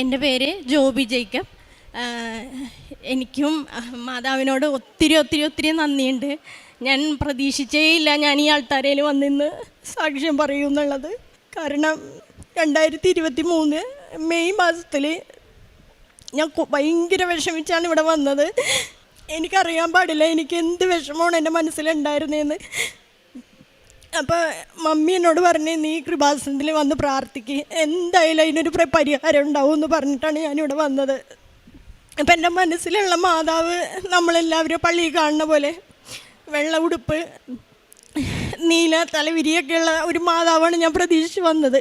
എന്റെ പേര് ജോബി ജേക്കബ്. എനിക്കും മാതാവിനോട് ഒത്തിരി ഒത്തിരി ഒത്തിരി നന്ദിയുണ്ട്. ഞാൻ പ്രതീക്ഷിച്ചേ ഇല്ല ഞാൻ ഈ ആൾത്താരയിൽ വന്നിന്ന് സാക്ഷ്യം പറയൂ എന്നുള്ളത്. കാരണം രണ്ടായിരത്തി ഇരുപത്തി മൂന്ന് മെയ് മാസത്തിൽ ഞാൻ ഭയങ്കര വിഷമിച്ചാണ് ഇവിടെ വന്നത്. എനിക്കറിയാൻ പാടില്ല എനിക്ക് എന്ത് വിഷമമാണ് എന്റെ മനസ്സിലുണ്ടായിരുന്നതെന്ന് അപ്പോൾ മമ്മി എന്നോട് പറഞ്ഞ് നീ കൃപാസനത്തിൽ വന്ന് പ്രാർത്ഥിക്ക്. എന്തായാലും അതിനൊരു പരിഹാരം ഉണ്ടാവും എന്ന് പറഞ്ഞിട്ടാണ് ഞാനിവിടെ വന്നത്. അപ്പം എന്റെ മനസ്സിലുള്ള മാതാവ് നമ്മളെല്ലാവരും പള്ളിയിൽ കാണുന്ന പോലെ വെള്ള ഉടുപ്പ് നീല തലവിരിയൊക്കെയുള്ള ഒരു മാതാവാണ് ഞാൻ പ്രതീക്ഷിച്ച് വന്നത്.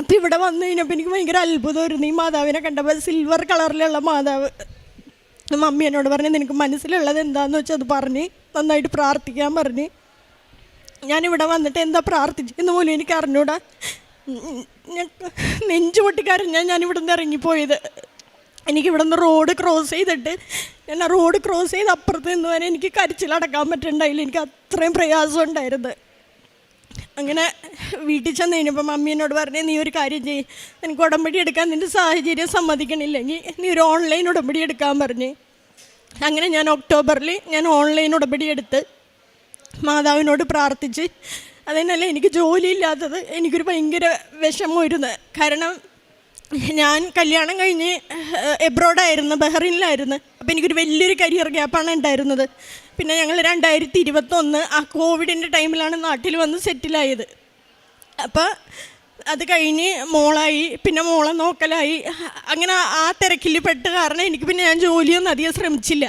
അപ്പം ഇവിടെ വന്നു കഴിഞ്ഞപ്പോൾ എനിക്ക് ഭയങ്കര അത്ഭുതമായിരുന്നു ഈ മാതാവിനെ കണ്ടപ്പോൾ സിൽവർ കളറിലുള്ള മാതാവ്. മമ്മി എന്നോട് പറഞ്ഞു നിനക്ക് മനസ്സിലുള്ളത് എന്താണെന്ന് വെച്ചാൽ അത് പറഞ്ഞ് നന്നായിട്ട് പ്രാർത്ഥിക്കാൻ പറഞ്ഞ്. ഞാനിവിടെ വന്നിട്ട് എന്താ പ്രാർത്ഥിച്ചെന്ന് പോലും എനിക്ക് അറിഞ്ഞൂടാ. ഞാൻ നെഞ്ചു പൊട്ടിക്കരഞ്ഞാൽ ഞാൻ ഇവിടെ നിന്ന് ഇറങ്ങിപ്പോയത്. എനിക്ക് ഇവിടെ നിന്ന് റോഡ് ക്രോസ് ചെയ്തിട്ട് ഞാൻ ആ റോഡ് ക്രോസ് ചെയ്ത് അപ്പുറത്ത് നിന്ന് വരെ എനിക്ക് കരിച്ചിലടക്കാൻ പറ്റുന്നുണ്ടായില്ല എനിക്ക് അത്രയും പ്രയാസം ഉണ്ടായിരുന്നത് അങ്ങനെ വീട്ടിൽ ചെന്ന് കഴിഞ്ഞപ്പോൾ മമ്മി എന്നോട് പറഞ്ഞേ നീ ഒരു കാര്യം ചെയ്യ്. എനിക്ക് ഉടമ്പടി എടുക്കാൻ നിന്റെ സാഹചര്യം സമ്മതിക്കണില്ലെങ്കിൽ നീ ഒരു ഓൺലൈൻ ഉടമ്പടി എടുക്കാൻ പറഞ്ഞ്. അങ്ങനെ ഞാൻ ഒക്ടോബറിൽ ഞാൻ ഓൺലൈൻ ഉടമ്പടി എടുത്ത് മാതാവിനോട് പ്രാർത്ഥിച്ച് അതിനല്ല എനിക്ക് ജോലിയില്ലാത്തത്. എനിക്കൊരു ഭയങ്കര വിഷമമായിരുന്നു. കാരണം ഞാൻ കല്യാണം കഴിഞ്ഞ് എബ്രോഡായിരുന്നു ബഹ്റിനിലായിരുന്നു. അപ്പോൾ എനിക്കൊരു വലിയൊരു കരിയർ ഗ്യാപ്പാണ് ഉണ്ടായിരുന്നത്. പിന്നെ ഞങ്ങൾ രണ്ടായിരത്തി ഇരുപത്തൊന്ന് ആ കോവിഡിന്റെ ടൈമിലാണ് നാട്ടിൽ വന്ന് സെറ്റിലായത് അപ്പോൾ അത് കഴിഞ്ഞ് മോളായി പിന്നെ മോളെ നോക്കലായി. അങ്ങനെ ആ തിരക്കിൽ പെട്ട് കാരണം എനിക്ക് പിന്നെ ഞാൻ ജോലിയൊന്നും അധികം ശ്രമിച്ചില്ല.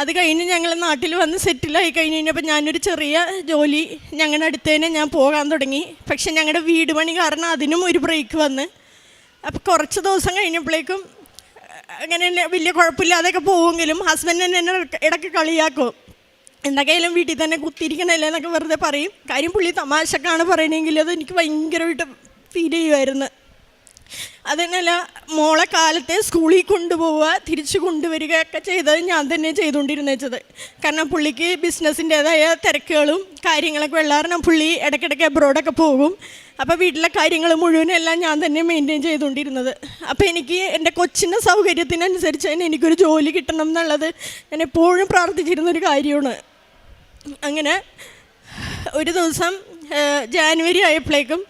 അത് കഴിഞ്ഞ് ഞങ്ങൾ നാട്ടിൽ വന്ന് സെറ്റിലായി കഴിഞ്ഞ് കഴിഞ്ഞപ്പോൾ ഞാനൊരു ചെറിയ ജോലി ഞങ്ങളുടെ അടുത്ത് തന്നെ ഞാൻ പോകാൻ തുടങ്ങി. പക്ഷെ ഞങ്ങളുടെ വീട് പണി കാരണം അതിനും ഒരു ബ്രേക്ക് വന്ന്. അപ്പോൾ കുറച്ച് ദിവസം കഴിഞ്ഞപ്പോഴേക്കും അങ്ങനെ വലിയ കുഴപ്പമില്ലാതെയൊക്കെ പോവുമെങ്കിലും ഹസ്ബൻഡ് തന്നെ എന്നെ ഇടയ്ക്ക് ഇടയ്ക്ക് കളിയാക്കും. എന്തൊക്കെയായാലും വീട്ടിൽ തന്നെ കുത്തിയിരിക്കണല്ലേ എന്നൊക്കെ വെറുതെ പറയും. കാര്യം പുള്ളി തമാശക്കാണ് പറയണമെങ്കിൽ അത് എനിക്ക് ഭയങ്കരമായിട്ട് ഫീൽ ചെയ്യുമായിരുന്നു അതിനല്ല മോളെ കാലത്തെ സ്കൂളിൽ കൊണ്ടുപോവുക തിരിച്ചു കൊണ്ടുവരിക ഒക്കെ ചെയ്തത് ഞാൻ തന്നെ ചെയ്തുകൊണ്ടിരുന്നത് കാരണം പുള്ളിക്ക് ബിസിനസ്സിന്റേതായ തിരക്കുകളും കാര്യങ്ങളൊക്കെ ഉള്ള കാരണം പുള്ളി ഇടയ്ക്കിടയ്ക്ക് അബ്രോഡൊക്കെ പോകും. അപ്പോൾ വീട്ടിലെ കാര്യങ്ങൾ മുഴുവനെല്ലാം ഞാൻ തന്നെ മെയിന്റെയിൻ ചെയ്തുകൊണ്ടിരുന്നത്. അപ്പോൾ എനിക്ക് എന്റെ കൊച്ചിന്റെ സൗകര്യത്തിനനുസരിച്ച് തന്നെ എനിക്കൊരു ജോലി കിട്ടണം എന്നുള്ളത് ഞാൻ എപ്പോഴും പ്രാർത്ഥിച്ചിരുന്നൊരു കാര്യമാണ്. അങ്ങനെ ഒരു ദിവസം ജാനുവരി ആയപ്പോഴേക്കും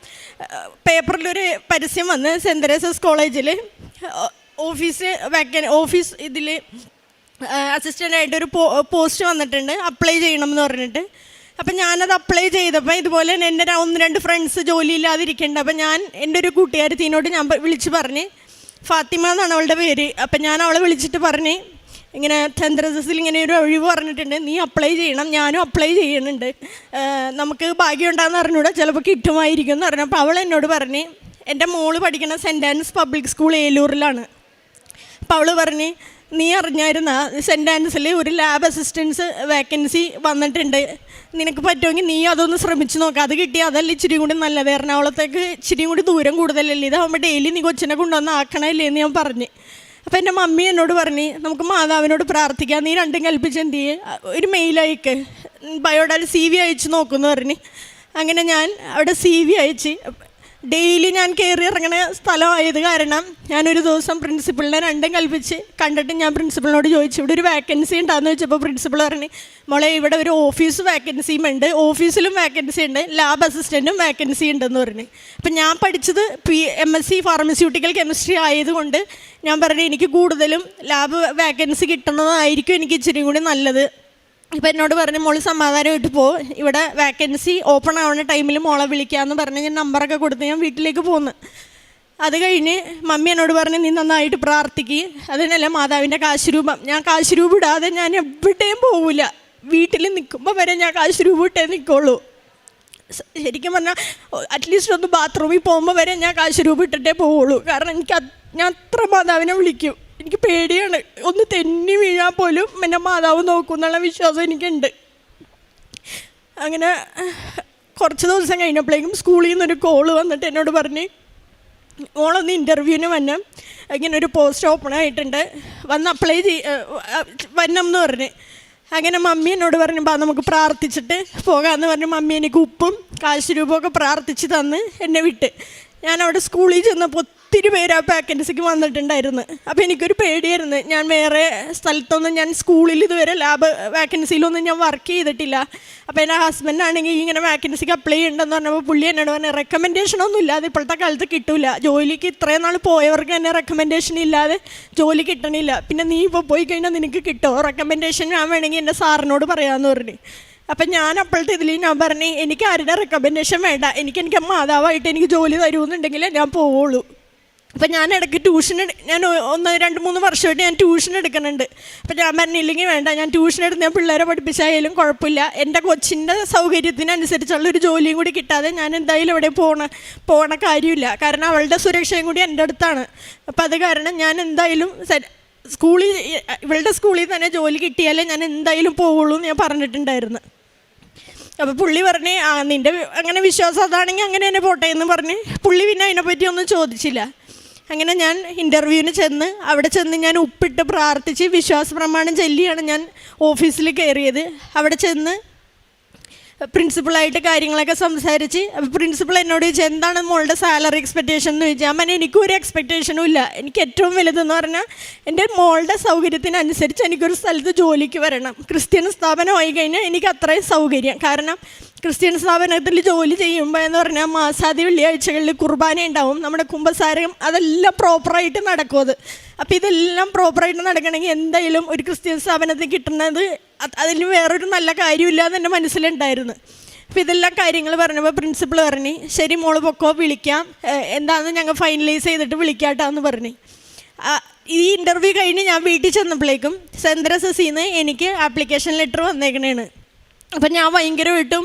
പേപ്പറിലൊരു പരസ്യം വന്ന് സെന്റ് തെരേസസ് കോളേജിൽ ഓഫീസ് വേക്കൻ ഓഫീസ് ഇതിൽ അസിസ്റ്റന്റായിട്ട് ഒരു പോസ്റ്റ് വന്നിട്ടുണ്ട് അപ്ലൈ ചെയ്യണം എന്ന് പറഞ്ഞിട്ട്. അപ്പം ഞാനത് അപ്ലൈ ചെയ്തപ്പോൾ ഇതുപോലെ എന്റെ ഒന്ന് രണ്ട് ഫ്രണ്ട്സ് ജോലിയില്ലാതിരിക്കുന്നുണ്ട് അപ്പം ഞാൻ എന്റെ ഒരു കൂട്ടുകാരത്തിനോട് ഞാൻ വിളിച്ച് പറഞ്ഞ് ഫാത്തിമ എന്നാണ് അവളുടെ പേര്. അപ്പം ഞാൻ അവളെ വിളിച്ചിട്ട് പറഞ്ഞ് ഇങ്ങനെ ചന്ദ്രദസിൽ ഇങ്ങനെ ഒരു ഒഴിവ് പറഞ്ഞിട്ടുണ്ട്. നീ അപ്ലൈ ചെയ്യണം ഞാനും അപ്ലൈ ചെയ്യുന്നുണ്ട്. നമുക്ക് ഭാഗ്യം ഉണ്ടാകുന്ന അറിഞ്ഞൂടെ ചിലപ്പോൾ കിട്ടുമായിരിക്കും എന്ന് പറഞ്ഞു. അപ്പോൾ അവൾ എന്നോട് പറഞ്ഞ് എന്റെ മോൾ പഠിക്കുന്ന സെന്റ് ആൻസ് പബ്ലിക് സ്കൂൾ ഏലൂരിലാണ്. അപ്പോൾ അവൾ പറഞ്ഞ് നീ അറിഞ്ഞായിരുന്ന സെന്റ് ആൻസിൽ ഒരു ലാബ് അസിസ്റ്റൻസ് വേക്കൻസി വന്നിട്ടുണ്ട്. നിനക്ക് പറ്റുമെങ്കിൽ നീ അതൊന്ന് ശ്രമിച്ചു നോക്കാം. അത് കിട്ടിയാൽ അതല്ല ഇച്ചിരി കൂടി നല്ലത് എറണാകുളത്തേക്ക് ഇച്ചിരി കൂടി ദൂരം കൂടുതലല്ലേ? ഇതാകുമ്പോൾ ഡെയിലി നീ കൊച്ചിനെ കൊണ്ടുവന്ന് ആക്കണമല്ലേ എന്ന് ഞാൻ പറഞ്ഞ്. അപ്പോൾ എന്റെ മമ്മി എന്നോട് പറഞ്ഞ് നമുക്ക് മാതാവിനോട് പ്രാർത്ഥിക്കാം. നീ രണ്ടും കൽപ്പിച്ച് എന്ത് ചെയ്യ്? ഒരു മെയിൽ ബയോഡാൽ സി വി അയച്ച് നോക്കുമെന്ന് പറഞ്ഞ്. അങ്ങനെ ഞാൻ അവിടെ സി വി അയച്ച് ഡെയിലി ഞാൻ കയറി ഇറങ്ങുന്ന സ്ഥലമായത് കാരണം ഞാനൊരു ദിവസം പ്രിൻസിപ്പളിനെ രണ്ടും കൽപ്പിച്ച് കണ്ടിട്ട് ഞാൻ പ്രിൻസിപ്പളിനോട് ചോദിച്ചു ഇവിടെ ഒരു വേക്കൻസി ഉണ്ടാന്ന് ചോദിച്ചപ്പോൾ പ്രിൻസിപ്പൾ പറഞ്ഞു മോളെ ഇവിടെ ഒരു ഓഫീസ് വേക്കൻസിയും ഉണ്ട് ഓഫീസിലും വേക്കൻസി ഉണ്ട് ലാബ് അസിസ്റ്റന്റും വേക്കൻസി ഉണ്ടെന്ന് പറഞ്ഞു. അപ്പം ഞാൻ പഠിച്ചത് P M S C pharmaceutical chemistry ആയതുകൊണ്ട് ഞാൻ പറഞ്ഞു എനിക്ക് കൂടുതലും ലാബ് വേക്കൻസി കിട്ടുന്നതായിരിക്കും എനിക്ക് ഇച്ചിരി കൂടി നല്ലത്. ഇപ്പം എന്നോട് പറഞ്ഞു മോൾ സമാധാനമായിട്ട് പോ. ഇവിടെ വാക്കൻസി ഓപ്പൺ ആവുന്ന ടൈമിൽ മോളെ വിളിക്കാമെന്ന് പറഞ്ഞ് ഞാൻ നമ്പറൊക്കെ കൊടുത്ത് ഞാൻ വീട്ടിലേക്ക് പോന്ന്. അത് കഴിഞ്ഞ് മമ്മി എന്നോട് പറഞ്ഞ് നീ നന്നായിട്ട് പ്രാർത്ഥിക്കുക അതിനല്ല മാതാവിന്റെ കാശുരൂപം. ഞാൻ കാശുരൂപം ഇടാതെ ഞാൻ എവിടെയും പോവില്ല വീട്ടിൽ നിൽക്കുമ്പോൾ വരെ ഞാൻ കാശുരൂപം ഇട്ടേ നിൽക്കുള്ളൂ ശരിക്കും പറഞ്ഞാൽ അറ്റ്ലീസ്റ്റ് ഒന്ന് ബാത്റൂമിൽ പോകുമ്പോൾ വരെ ഞാൻ കാശുരൂപം രൂപ ഇട്ടിട്ടേ പോവുള്ളൂ. കാരണം എനിക്ക് ഞാൻ അത്ര മാതാവിനെ വിളിക്കും. എനിക്ക് പേടിയാണ്. ഒന്ന് തെന്നി വീഴാൻ പോലും എന്റെ മാതാവ് നോക്കും എന്നുള്ള വിശ്വാസം എനിക്കുണ്ട്. അങ്ങനെ കുറച്ച് ദിവസം കഴിഞ്ഞപ്പോഴേക്കും സ്കൂളിൽ നിന്നൊരു കോൾ വന്നിട്ട് എന്നോട് പറഞ്ഞ് ഓളൊന്ന് ഇന്റർവ്യൂവിന് വന്നം ഇങ്ങനെ ഒരു പോസ്റ്റ് ഓപ്പൺ ആയിട്ടുണ്ട്. വന്ന് അപ്ലൈ ചെയ് വന്നം എന്ന് പറഞ്ഞ്. അങ്ങനെ മമ്മി എന്നോട് പറഞ്ഞു ബാ നമുക്ക് പ്രാർത്ഥിച്ചിട്ട് പോകാമെന്ന് പറഞ്ഞ് മമ്മി എനിക്ക് ഉപ്പും കാശ് രൂപമൊക്കെ പ്രാർത്ഥിച്ച് തന്ന് എന്നെ വിട്ട്. ഞാൻ അവിടെ സ്കൂളിൽ ചെന്നപ്പോൾ ഒത്തിരി പേര് ആ വാക്കൻസിക്ക് വന്നിട്ടുണ്ടായിരുന്നു. അപ്പോൾ എനിക്കൊരു പേടിയായിരുന്നു. ഞാൻ വേറെ സ്ഥലത്തൊന്നും ഞാൻ സ്കൂളിൽ ഇതുവരെ ലാബ് വാക്കൻസിയിലൊന്നും ഞാൻ വർക്ക് ചെയ്തിട്ടില്ല. അപ്പോൾ എന്റെ ഹസ്ബൻഡാണെങ്കിൽ ഇങ്ങനെ വാക്കൻസിക്ക് അപ്ലൈ ചെയ്യണ്ടെന്ന് പറഞ്ഞപ്പോൾ പുള്ളി എന്നോട് പറഞ്ഞു റെക്കമെൻഡേഷൻ ഒന്നും ഇല്ലാതെ ഇപ്പോഴത്തെ കാലത്ത് കിട്ടില്ല ജോലിക്ക് ഇത്രയും നാൾ പോയവർക്ക് തന്നെ റെക്കമെൻഡേഷൻ ഇല്ലാതെ ജോലി കിട്ടണില്ല. പിന്നെ നീ ഇപ്പോൾ പോയി കഴിഞ്ഞാൽ നിനക്ക് കിട്ടുമോ റെക്കമെൻഡേഷൻ ഞാൻ വേണമെങ്കിൽ എന്റെ സാറിനോട് പറയാമെന്ന് പറഞ്ഞു. അപ്പം ഞാൻ അപ്പോഴത്തെ ഇതിൽ ഞാൻ പറഞ്ഞു എനിക്ക് ആരുടെ റെക്കമെൻഡേഷൻ വേണ്ട? എനിക്ക് എനിക്ക് മാതാവായിട്ട് എനിക്ക് ജോലി തരുമെന്നുണ്ടെങ്കിൽ ഞാൻ പോവുള്ളൂ. അപ്പം ഞാൻ ഇടയ്ക്ക് ട്യൂഷൻ ഞാൻ ഒന്ന് രണ്ട് മൂന്ന് വർഷമായിട്ട് ഞാൻ ട്യൂഷൻ എടുക്കുന്നുണ്ട്. അപ്പം ഞാൻ പറഞ്ഞില്ലെങ്കിൽ വേണ്ട ഞാൻ ട്യൂഷൻ എടുത്ത് ഞാൻ പിള്ളേരെ പഠിപ്പിച്ചായാലും കുഴപ്പമില്ല. എന്റെ കൊച്ചിന്റെ സൗകര്യത്തിനനുസരിച്ചുള്ള ഒരു ജോലിയും കൂടി കിട്ടാതെ ഞാൻ എന്തായാലും ഇവിടെ പോണ പോണ കാര്യമില്ല. കാരണം അവളുടെ സുരക്ഷയും കൂടി എന്റെ അടുത്താണ്. അപ്പം അത് കാരണം ഞാൻ എന്തായാലും സ്കൂളിൽ ഇവളുടെ സ്കൂളിൽ തന്നെ ജോലി കിട്ടിയാലേ ഞാൻ എന്തായാലും പോവുള്ളൂ എന്ന് ഞാൻ പറഞ്ഞിട്ടുണ്ടായിരുന്നു. അപ്പോൾ പുള്ളി പറഞ്ഞ് ആ നിന്റെ അങ്ങനെ വിശ്വാസം അതാണെങ്കിൽ അങ്ങനെ തന്നെ പോട്ടെ എന്ന് പറഞ്ഞ് പുള്ളി പിന്നെ അതിനെപ്പറ്റി ഒന്നും ചോദിച്ചില്ല. അങ്ങനെ ഞാൻ ഇന്റർവ്യൂവിന് ചെന്ന് അവിടെ ചെന്ന് ഞാൻ ഉപ്പിട്ട് പ്രാർത്ഥിച്ച് വിശ്വാസ പ്രമാണം ചൊല്ലിയാണ് ഞാൻ ഓഫീസിൽ കയറിയത് അവിടെ ചെന്ന് പ്രിൻസിപ്പളായിട്ട് കാര്യങ്ങളൊക്കെ സംസാരിച്ച് പ്രിൻസിപ്പൾ എന്നോട് ചോദിച്ചാൽ എന്താണ് മോളുടെ സാലറി എക്സ്പെക്റ്റേഷൻ എന്ന് ചോദിച്ചാൽ അമ്മ എനിക്കൊരു എക്സ്പെക്റ്റേഷനും ഇല്ല. എനിക്ക് ഏറ്റവും വലുതെന്ന് പറഞ്ഞാൽ എന്റെ മോളുടെ സൗകര്യത്തിനനുസരിച്ച് എനിക്കൊരു സ്ഥലത്ത് ജോലിക്ക് വരണം. ക്രിസ്ത്യൻ സ്ഥാപനമായി കഴിഞ്ഞാൽ എനിക്ക് അത്രയും സൗകര്യം. കാരണം ക്രിസ്ത്യൻ സ്ഥാപനത്തിൽ ജോലി ചെയ്യുമ്പോൾ എന്ന് പറഞ്ഞാൽ മാസാദി വെള്ളിയാഴ്ചകളിൽ കുർബാന ഉണ്ടാവും. നമ്മുടെ കുംഭസാരം അതെല്ലാം പ്രോപ്പറായിട്ട് നടക്കും അത്. അപ്പോൾ ഇതെല്ലാം പ്രോപ്പറായിട്ട് നടക്കണമെങ്കിൽ എന്തായാലും ഒരു ക്രിസ്ത്യൻ സ്ഥാപനത്തിൽ കിട്ടുന്നത് അത് അതിൽ വേറൊരു നല്ല കാര്യമില്ല എന്ന് എന്റെ മനസ്സിലുണ്ടായിരുന്നു. അപ്പോൾ ഇതെല്ലാം കാര്യങ്ങൾ പറഞ്ഞപ്പോൾ പ്രിൻസിപ്പൾ പറഞ്ഞു ശരി മോൾ പൊക്കോ വിളിക്കാം. എന്താണെന്ന് ഞങ്ങൾ ഫൈനലൈസ് ചെയ്തിട്ട് വിളിക്കാട്ടാന്ന് പറഞ്ഞു. ഈ ഇന്റർവ്യൂ കഴിഞ്ഞ് ഞാൻ വീട്ടിൽ ചെന്നപ്പോഴേക്കും സെൻട്രൽ സെസിന്ന് എനിക്ക് ആപ്ലിക്കേഷൻ ലെറ്റർ വന്നേക്കണേണ്. അപ്പം ഞാൻ ഭയങ്കരമായിട്ടും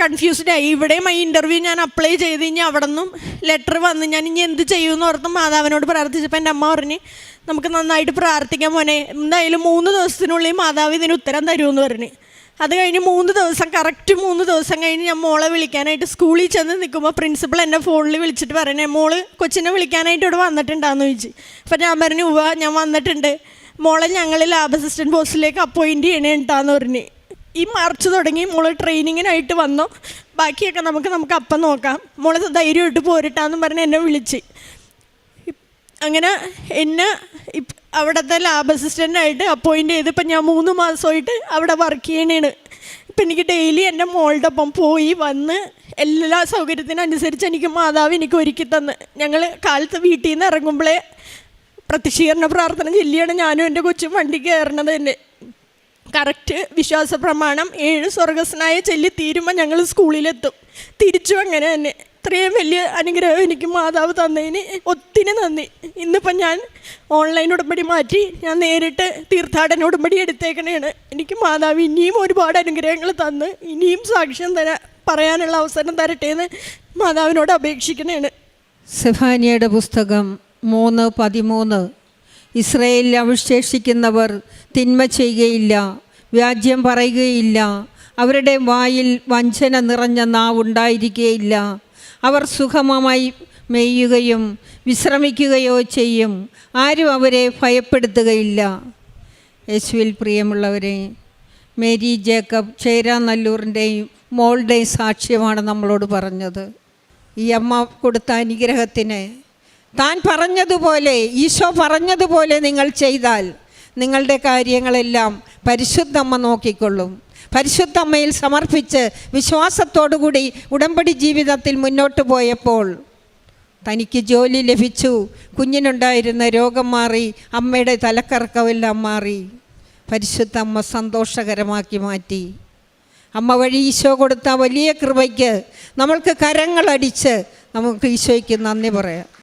കൺഫ്യൂസ്ഡ് ആയി. ഇവിടെയും ഈ ഇന്റർവ്യൂ ഞാൻ അപ്ലൈ ചെയ്ത് കഴിഞ്ഞാൽ അവിടെ നിന്നും ലെറ്റർ വന്ന് ഞാൻ ഇനി എന്ത് ചെയ്യുമെന്ന് ഓർത്ത് മാതാവിനോട് പ്രാർത്ഥിച്ചപ്പോൾ എന്റെ അമ്മ പറഞ്ഞ് നമുക്ക് നന്നായിട്ട് പ്രാർത്ഥിക്കാൻ മോനെ. എന്തായാലും മൂന്ന് ദിവസത്തിനുള്ളിൽ മാതാവ് ഇതിന് ഉത്തരം തരുമെന്ന് പറഞ്ഞ്. അത് കഴിഞ്ഞ് മൂന്ന് ദിവസം കറക്റ്റ് മൂന്ന് ദിവസം കഴിഞ്ഞ് ഞാൻ മോളെ വിളിക്കാനായിട്ട് സ്കൂളിൽ ചെന്ന് നിൽക്കുമ്പോൾ പ്രിൻസിപ്പൾ എന്നെ ഫോണിൽ വിളിച്ചിട്ട് പറയണേ മോൾ കൊച്ചിനെ വിളിക്കാനായിട്ട് ഇവിടെ വന്നിട്ടുണ്ടാന്ന് ചോദിച്ചു. അപ്പം ഞാൻ പറഞ്ഞു ഉവ ഞാൻ വന്നിട്ടുണ്ട്. മോളെ ഞങ്ങൾ ലാബ് അസിസ്റ്റന്റ് പോസ്റ്റിലേക്ക് അപ്പോയിന്റ് ചെയ്യണേ ഉണ്ടാന്ന് പറഞ്ഞ്. ഈ മാർച്ച് തുടങ്ങി മോൾ ട്രെയിനിങ്ങിനായിട്ട് വന്നു. ബാക്കിയൊക്കെ നമുക്ക് നമുക്ക് അപ്പം നോക്കാം. മോൾ ധൈര്യമായിട്ട് പോരിട്ടാന്ന് പറഞ്ഞ് എന്നെ വിളിച്ച്. അങ്ങനെ എന്നെ അവിടുത്തെ ലാബ് അസിസ്റ്റന്റായിട്ട് അപ്പോയിന്റ് ചെയ്ത് ഇപ്പം ഞാൻ മൂന്ന് മാസമായിട്ട് അവിടെ വർക്ക് ചെയ്യണേണ്. ഇപ്പം എനിക്ക് ഡെയിലി എന്റെ മോളുടെ ഒപ്പം പോയി വന്ന് എല്ലാ സൗകര്യത്തിനനുസരിച്ച് എനിക്ക് മാതാവ് എനിക്ക് ഒരുക്കി തന്ന്. ഞങ്ങൾ കാലത്ത് വീട്ടിൽ നിന്ന് ഇറങ്ങുമ്പോഴേ പ്രത്യക്ഷീകരണ പ്രാർത്ഥന ചൊല്ലിയാണ് ഞാനും എന്റെ കൊച്ചും വണ്ടി കയറണത് തന്നെ. കറക്റ്റ് വിശ്വാസ പ്രമാണം ഏഴ് സ്വർഗസ്നായ ചൊല്ലി തീരുമ്പോൾ ഞങ്ങൾ സ്കൂളിലെത്തും. തിരിച്ചു അങ്ങനെ തന്നെ. ഇത്രയും വലിയ അനുഗ്രഹം എനിക്ക് മാതാവ് തന്നതിന് ഒത്തിരി നന്ദി. ഇന്നിപ്പം ഞാൻ ഓൺലൈൻ ഉടമ്പടി മാറ്റി ഞാൻ നേരിട്ട് തീർത്ഥാടന ഉടമ്പടി എടുത്തേക്കണേണ്. എനിക്ക് മാതാവ് ഇനിയും ഒരുപാട് അനുഗ്രഹങ്ങൾ തന്ന് ഇനിയും സാക്ഷ്യം തരാ പറയാനുള്ള അവസരം തരട്ടെ എന്ന് മാതാവിനോട് അപേക്ഷിക്കണേണ്. സെഫാനിയയുടെ പുസ്തകം മൂന്ന് പതിമൂന്ന് ഇസ്രയേലിൽ അവശേഷിക്കുന്നവർ തിന്മ ചെയ്യുകയില്ല വ്യാജ്യം പറയുകയില്ല അവരുടെ വായിൽ വഞ്ചന നിറഞ്ഞ നാവുണ്ടായിരിക്കുകയില്ല അവർ സുഖമമായി മെയ്യുകയും വിശ്രമിക്കുകയോ ചെയ്യും ആരും അവരെ ഭയപ്പെടുത്തുകയില്ല. യേശുവിൽ പ്രിയമുള്ളവരെ മേരി ജേക്കബ് ചേരാ ചേരാനല്ലൂറിന്റെയും മോളുടെയും സാക്ഷ്യമാണ് നമ്മളോട് പറഞ്ഞത്. ഈ അമ്മ കൊടുത്ത അനുഗ്രഹത്തിന് താൻ പറഞ്ഞതുപോലെ ഈശോ പറഞ്ഞതുപോലെ നിങ്ങൾ ചെയ്താൽ നിങ്ങളുടെ കാര്യങ്ങളെല്ലാം പരിശുദ്ധമ്മ നോക്കിക്കൊള്ളും. പരിശുദ്ധമ്മയിൽ സമർപ്പിച്ച് വിശ്വാസത്തോടുകൂടി ഉടമ്പടി ജീവിതത്തിൽ മുന്നോട്ട് പോയപ്പോൾ തനിക്ക് ജോലി ലഭിച്ചു. കുഞ്ഞിനുണ്ടായിരുന്ന രോഗം മാറി അമ്മയുടെ തലക്കറക്കമെല്ലാം മാറി. പരിശുദ്ധ അമ്മ സന്തോഷകരമാക്കി മാറ്റി. അമ്മ വഴി ഈശോ കൊടുത്ത വലിയ കൃപയ്ക്ക് നമ്മൾക്ക് കരങ്ങളടിച്ച് നമുക്ക് ഈശോയ്ക്ക് നന്ദി പറയാം.